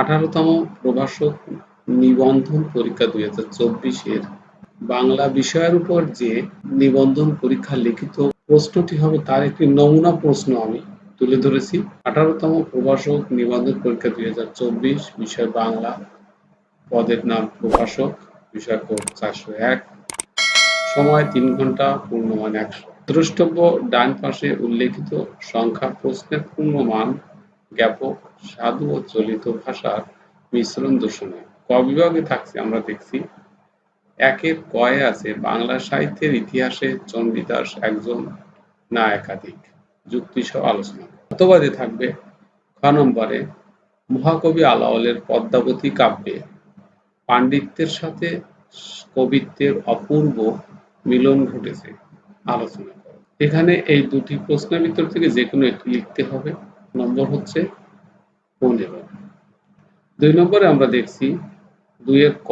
আঠারোতম প্রভাষক নিবন্ধন পরীক্ষা দুই হাজার চব্বিশের বাংলা বিষয়ের উপর যে নিবন্ধন পরীক্ষা লিখিত প্রশ্নটি হবে, তার একটি নমুনা প্রশ্ন আমি তুলে ধরেছি। আঠারোতম প্রভাষক নিবন্ধন পরীক্ষা দুই হাজার চব্বিশ, বিষয় বাংলা, পদের নাম প্রভাষক, বিষয় কোড চারশো এক। সময় তিন ঘণ্টা, পূর্ণমান একশো। দ্রষ্টব্য ডান পাশে উল্লেখিত সংখ্যা প্রশ্নের পূর্ণমান জ্ঞাপক সাধু ও চলিত ভাষার মিশ্রণ দূষণে। ক বিভাগে থাকছে, আমরা দেখছি একের কয়ে আছে বাংলা সাহিত্যের ইতিহাসে চণ্ডীদাস একজন না একাধিক যুক্তি সহ আলোচনা। অথবাদে থাকবে, খ নম্বরে, মহাকবি আলাওলের পদ্মাবতী কাব্যে পাণ্ডিত্যের সাথে কবিত্বের অপূর্ব মিলন ঘটেছে। আলোচনা এখানে এই দুটি প্রশ্নের ভিতর থেকে যে কোনো একটি লিখতে হবে। নম্বর হচ্ছে পনেরো। দুই নম্বরে আমরা দেখছি দুইয়ের ক,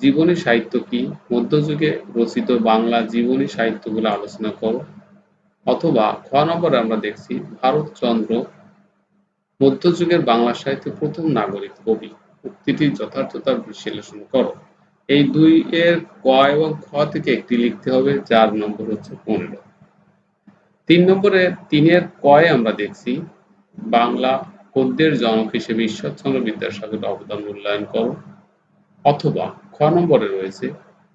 জীবনী সাহিত্য কি? মধ্যযুগে রচিত বাংলা জীবনী সাহিত্যগুলো আলোচনা করো। অথবা খ নম্বরে আমরা দেখছি ভারতচন্দ্র, মধ্যযুগের বাংলা সাহিত্যের প্রথম নাগরিক কবি। উক্তিটির যথার্থতার বিশ্লেষণ করো। এই দুই এর ক এবং খ থেকে একটি লিখতে হবে, যার নম্বর হচ্ছে পনেরো। তিন নম্বরে তিনের কয়ে আমরা দেখছি বাংলা গদ্যের জনক হিসেবে ঈশ্বরচন্দ্র বিদ্যাসাগরের অবদান মূল্যায়ন করো। অথবা খ নম্বরে রয়েছে,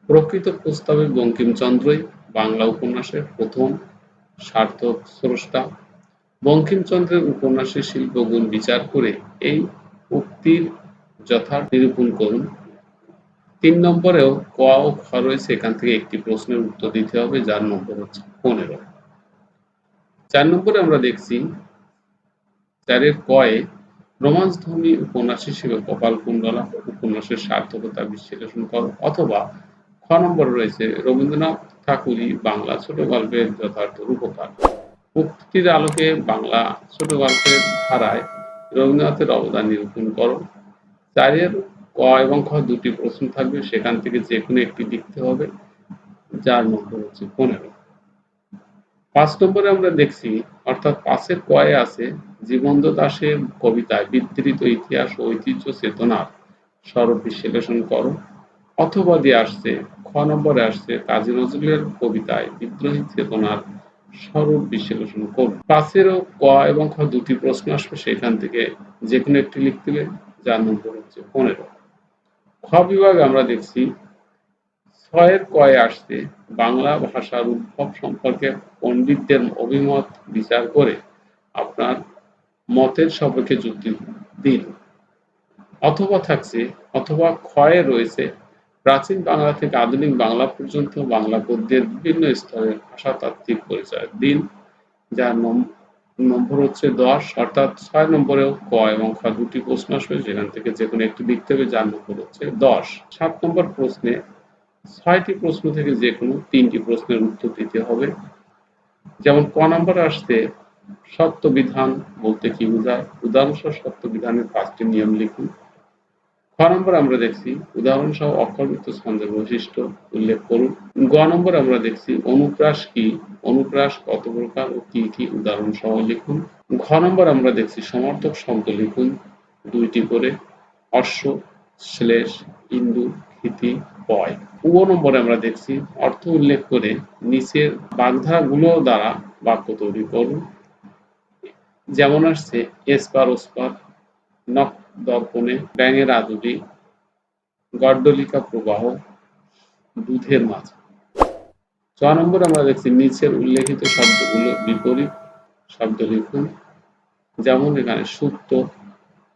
প্রকৃত প্রস্তাবে বঙ্কিমচন্দ্রই বাংলা উপন্যাসের প্রথম সার্থক স্রষ্টা। বঙ্কিমচন্দ্রের উপন্যাসের শিল্পগুণ বিচার করে এই উক্তির যথার্থ নিরূপণ করুন। তিন নম্বরেও ক ও খ রয়েছে, এখান থেকে একটি প্রশ্নের উত্তর দিতে হবে, যার নম্বর হচ্ছে পনেরো। চার নম্বরে আমরা দেখছি চারের কয়ে রোমাঞ্চধর্মী উপন্যাস হিসেবে কপাল কুণ্ডলা উপন্যাসের সার্থকতা বিশ্লেষণ করো। অথবা খ নম্বরে রয়েছে রবীন্দ্রনাথ ঠাকুরই বাংলা ছোট গল্পের যথার্থ রূপকার। উক্তির আলোকে বাংলা ছোট গল্পের ধারায় রবীন্দ্রনাথের অবদান নিরূপণ করো। চারের ক এবং খ দুটি প্রশ্ন থাকবে, সেখান থেকে যে কোনো একটি লিখতে হবে, যার নম্বর হচ্ছে পনেরো। পাঁচ নম্বরে আমরা দেখছি, অর্থাৎ পাঁচের কয়ে আছে জীবন্ত দাসের কবিতায় বিস্তৃত ইতিহাস ও ঐতিহ্য চেতনার স্বরূপ বিশ্লেষণ করো। অথবা দিয়ে আসছে, খ নম্বরে আসছে কাজী নজরুলের কবিতায় বিদ্রোহী চেতনার স্বরূপ বিশ্লেষণ করো। পাঁচেরও ক এবং খ দুটি প্রশ্ন আসবে সেখান থেকে যে কোনো একটি লিখতে যার নম্বর হচ্ছে পনেরো। খ বিভাগে আমরা দেখছি ছয়ের কয়ে আসতে বাংলা ভাষার উদ্ভব সম্পর্কে পণ্ডিতদের অভিমত বিচার করে আপনার মতের সপক্ষে যুক্তি দিন। অথবা থাকছে, অথবা ক্ষয়ে রয়েছে, প্রাচীন বাংলা থেকে আধুনিক বাংলা পর্যন্ত বাংলা গদ্যের বিভিন্ন স্তরের ভাষাতাত্ত্বিক পরিচয়। দিন, যার নম্বর হচ্ছে দশ, অর্থাৎ ছয় নম্বরেও ক এবং খ দুটি প্রশ্ন আসবে সেখান থেকে যে কোনো একটি লিখতে হবে যার নম্বর হচ্ছে দশ। সাত নম্বর প্রশ্নে ছয়টি প্রশ্ন থেকে যে কোনো তিনটি প্রশ্নের উত্তর দিতে হবে। যেমন, ক নম্বর আসতে সত্য বিধান বলতে কি বোঝায়? উদাহরণসহ সত্য বিধানের পাঁচটি নিয়ম লিখুন। খ নম্বর আমরা দেখছি উদাহরণ সহ অক্ষরবৃত্ত ছন্দের বৈশিষ্ট্য উল্লেখ করুন। গ নম্বর আমরা দেখছি, অনুপ্রাস কি? অনুপ্রাস কত প্রকার ও কি কি উদাহরণ সহ লিখুন। ঘ নম্বর আমরা দেখছি, সমর্থক শব্দ লিখুন দুইটি করে, অশ্ব, শ্লেষ, ইন্দু ক্ষিতি পয়। উগ নম্বরে আমরা দেখছি, অর্থ উল্লেখ করে নিচের বাগধারাগুলো দ্বারা বাক্য তৈরি করুন। যেমন আসছে, এসপার, ওসপার, নখ দর্পণে, ব্যাঙের আদুরি গড্ডলিকা প্রবাহ, দুধের মাছ ছ নম্বর আমরা দেখছি, নিচের উল্লেখিত শব্দগুলো বিপরীত শব্দ লিখুন। যেমন এখানে, সুপ্ত,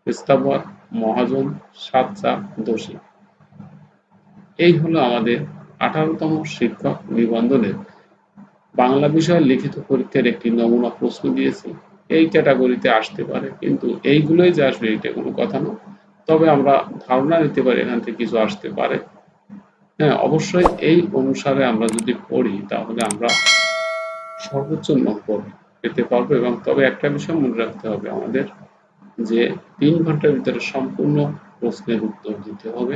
স্থাবর, মহাজন, সাতচা, দোষী। এই হলো আমাদের আঠারোতম শিক্ষক নিবন্ধনের বাংলা বিষয়ে লিখিত পরীক্ষার একটি নমুনা প্রশ্ন দিয়েছি। এই ক্যাটাগরিতে আসতে পারে, কিন্তু এইগুলোই যে আসবে, এটা কোনো কথা না। তবে আমরা ধারণা নিতে পারি এখান থেকে কিছু আসতে পারে। হ্যাঁ অবশ্যই এই অনুসারে আমরা যদি পড়ি, তাহলে আমরা সর্বোচ্চ নম্বর পেতে পারব এবং তবে একটা বিষয় মনে রাখতে হবে আমাদের, যে তিন ঘণ্টার ভিতরে সম্পূর্ণ প্রশ্নের উত্তর দিতে হবে।